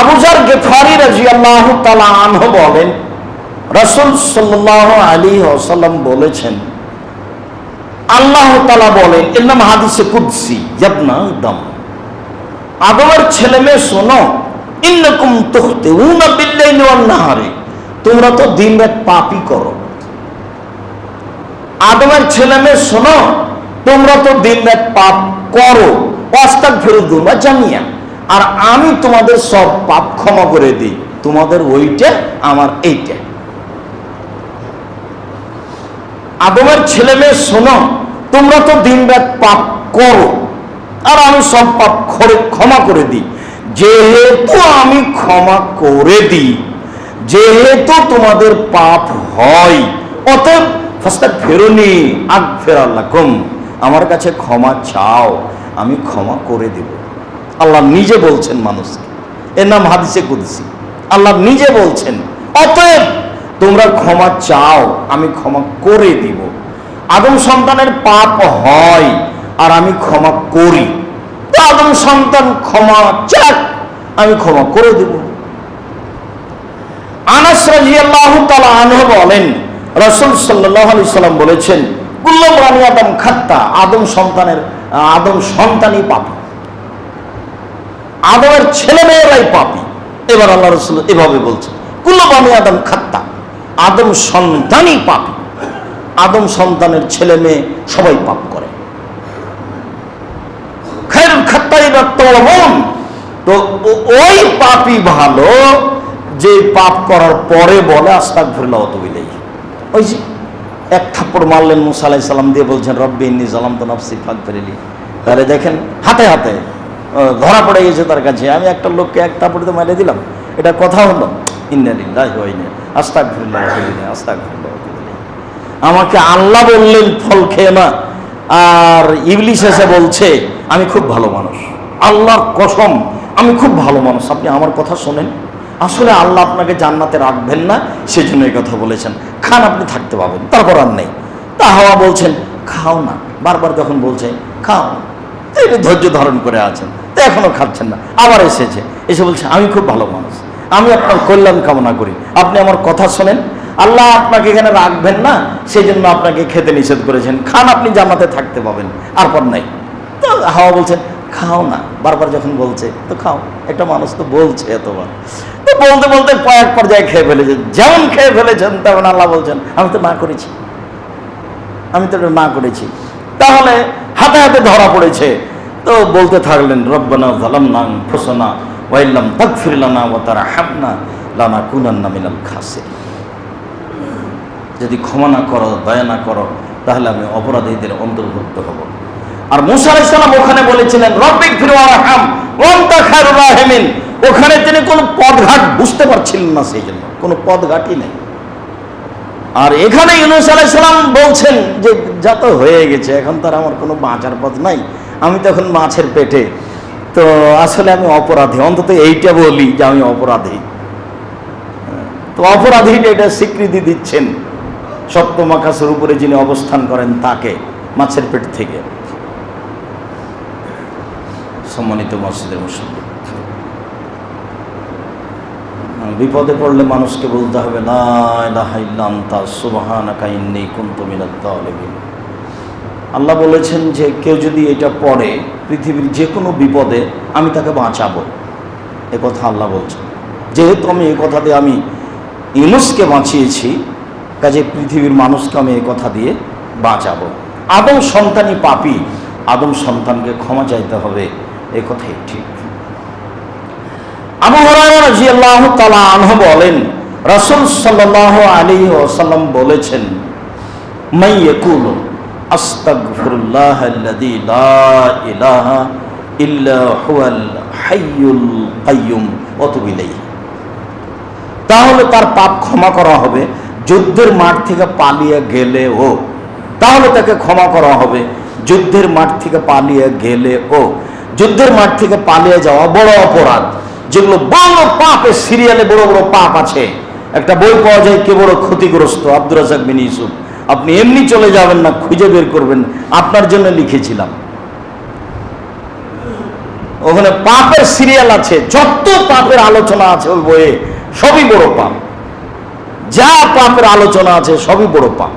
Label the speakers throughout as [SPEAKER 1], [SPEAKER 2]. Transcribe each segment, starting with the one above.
[SPEAKER 1] আবুজার গেফারি রাজি আল্লাহ আনহ বলেন, রসুল সাল্লাহ আলী ওসাল্লাম বলেছেন, আল্লাহ তালা বলেন এর নাম হাদিসে কুদ্সি জাবনা দম। আদমের ছেলে মেয়ে শোনো, ইন্নকুম তুখতে উনা বিল্লাইলি ওয়ান নাহারে তোমরা তো দিন রাত পাপই করো। আদমের ছেলে মেয়ে শোনো, তোমরা তো দিন রাত পাপ করো। অস্তাক ফেরত দুর্বা জানিয়া আর আমি তোমাদের সব পাপ ক্ষমা করে দিই। তোমাদের ওইটা, আমার এইটা। আদমের ছেলে মেয়ে, শোনো, তোমরা তো দিন রাত পাপ করো, আর আমি সব পাপ ক্ষমা করে দিই। যেহেতু আমি ক্ষমা করে দিই, যেহেতু তোমাদের পাপ হয়, অতএব ফাস্তা ফেরুনি, আগ ফেরাল্লাহ কম আমার কাছে ক্ষমা চাও, আমি ক্ষমা করে দেব। আল্লাহ নিজে বলছেন মানুষকে। এর নাম হাদিসে কুদিসি। আল্লাহ নিজে বলছেন, অতএব তোমরা ক্ষমা চাও, আমি ক্ষমা করে দিব। আদম সন্তানের পাপ হয়, আর আমি ক্ষমা করি। আদম সন্তান ক্ষমা চাক, আমি ক্ষমা করে দেব। আনাস রাজিয়াল্লাহু তাআলা আনহু বলেন, রাসূল সাল্লাল্লাহু আলাইহি সাল্লাম বলেছেন, কুল্লু বানি আদম খাত্তা, আদম সন্তানের আদম সন্তানই পাপী। আদমের ছেলে মেয়েরাই পাপি। এবার আল্লাহ রসুল এভাবে বলছে কুল্লু বানি আদম খাত্তা, আদম সন্তানই পাপী। আদম সন্তানের ছেলে মেয়ে সবাই পাপ করে। খায়রুল খাত্তাই তলবন তো ওই পাপই ভালো যে পাপ করার পরে বলে আস্তাক ফিরলা অত বিলেই ওই যে এক থাপ্পড় মারলেন মুসা আলাই সালাম দিয়ে বলছেন, রব্বি ইন্নি জালাম তো নফসি ফাঁক ফেরেলি তাহলে দেখেন, হাতে হাতে ধরা পড়ে গেছে তার কাছে। আমি একটা লোককে এক থাপ্পড়ে তো মেরে দিলাম। এটা কথা হলো, ইন্নালিল্লাহ হয়নি আস্তাক ফিরল্লাহ আস্তাক ফিরল্লাহ আমাকে আল্লাহ বললেন, ফল খেয়ে না। আর ইবলিশ এসে বলছে, আমি খুব ভালো মানুষ। আল্লাহর কসম, আমি খুব ভালো মানুষ। আপনি আমার কথা শোনেন। আসলে আল্লাহ আপনাকে জান্নাতে রাখবেন না। সেজন্য এই কথা বলেছেন। খান আপনি থাকতে পাবেন তারপর আর নেই। তা হাওয়া বলছেন, খাও না। বারবার যখন বলছে, খাও তো ধৈর্য ধারণ করে আছেন। তো এখনও খাচ্ছেন না। আবার এসেছে। এসে বলছে, আমি খুব ভালো মানুষ। আমি আপনার কল্যাণ কামনা করি। আপনি আমার কথা শোনেন। আল্লাহ আপনাকে এখানে রাখবেন না। সেই জন্য আপনাকে খেতে নিষেধ করেছেন। খান, আপনি জান্নাতে থাকতে পাবেন। আর পর নাই। তো হাওয়া বলছেন, খাও না। বারবার যখন বলছে, তো খাও। একটা মানুষ তো বলছে এতবার। তো বলতে বলতে কয়েক পর্যায়ে খেয়ে ফেলেছেন যেমন খেয়ে ফেলেছেন, তেমন আল্লাহ বলছেন, আমি তো না করেছি। আমি তো না করেছি। তাহলে হাতে হাতে ধরা পড়েছে। তো বলতে থাকলেন, রব্বানা জালামনা ফুসনা ওয়াইল্লাম তাগফির লানা ওয়া তারহামনা লানা কুনান্না মিনাল খাসির যদি ক্ষমা না করো, দয়া না করো, তাহলে আমি অপরাধীদের অন্তর্ভুক্ত হব। আর মুসা আলাইহিস সালাম ওখানে বলেছিলেন রব্বিক ফিরওয়ারহাম ওয়ান্তা খায়রুর রাহিমিন। ওখানে তিনি কোনো পদঘাট বুঝতে পারছিলেন না সেই জন্য। কোনো পদঘাটই নেই। আর এখানে ইউনুস আলাইসালাম বলছেন যে, যা তো হয়ে গেছে, এখন তার আমার কোনো বাঁচার পথ নাই। আমি তো এখন মাছের পেটে। তো আসলে আমি অপরাধী। অন্তত এইটা বলি যে আমি অপরাধী। তো অপরাধীটা এটা স্বীকৃতি দিচ্ছেন সপ্তম আকাশের উপরে যিনি অবস্থান করেন তাকে, মাছের পেট থেকে। সম্মানিত মসজিদের মুসল্লি বিপদে পড়লে মানুষকে বলতে হবে আল্লাহ বলেছেন যে, কেউ যদি এটা পড়ে, পৃথিবীর যে কোনো বিপদে আমি তাকে বাঁচাবো। এ কথা আল্লাহ বলছেন। যেহেতু আমি এই কথা দিয়ে, আমি ইউনুসকে বাঁচিয়েছি, কাজে পৃথিবীর মানুষকে আমি এই কথা দিয়ে বাঁচাবো। আদম সন্তানই পাপি, আদম সন্তানকে ক্ষমা চাইতে হবে, এ কথাই ঠিক। আবু তাআলা আনহু বলেন, রাসূল সাল্লাল্লাহু আলাইহি ওয়াসাল্লাম বলেছেন লা ইল্লা হাইয়ুল তাহলে তার পাপ ক্ষমা করা হবে, যুদ্ধের মাঠ থেকে পালিয়ে গেলে ও তাহলে তাকে ক্ষমা করা হবে, যুদ্ধের মাঠ থেকে পালিয়ে গেলে ও যুদ্ধের মাঠ থেকে পালিয়ে যাওয়া বড় অপরাধ। যেগুলো বড় পাপের সিরিয়ালে বড় বড় পাপ আছে। একটা বই পাওয়া যায় কে বড় ক্ষতিগ্রস্ত? আব্দুর রাজাক বিন ইউসুফ। আপনি এমনি চলে যাবেন না, খুঁজে বের করবেন। আপনার জন্য লিখেছিলাম। ওখানে পাপের সিরিয়াল আছে, যত পাপের আলোচনা আছে ওই বইয়ে সবই বড় পাপ। যা পাপের আলোচনা আছে সবই বড় পাপ।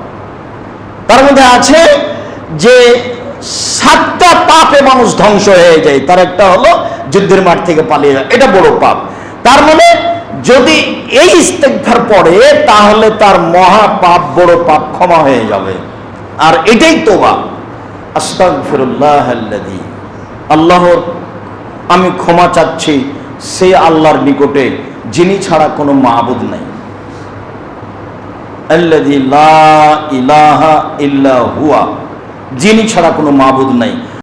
[SPEAKER 1] তার মধ্যে আছে যে সাতটা পাপে মানুষ ধ্বংস হয়ে যায়। তার একটা হলো যুদ্ধের মাঠ থেকে পালিয়ে যায় এটা বড় পাপ। তার মানে যদি এই ইস্তেকভার পড়ে, তাহলে তার মহা পাপ, বড় পাপ ক্ষমা হয়ে যাবে। আর এটাই তোবা। আস্তাগফিরুল্লাহ আল্লাযী। আল্লাহর আমি ক্ষমা চাচ্ছি সে আল্লাহর নিকটে, যিনি ছাড়া কোনো মাহবুদ নাই। আল্লাযী লা ইলাহা ইল্লা হুয়া। যিনি ছাড়া কোনো মাবুদ নাই।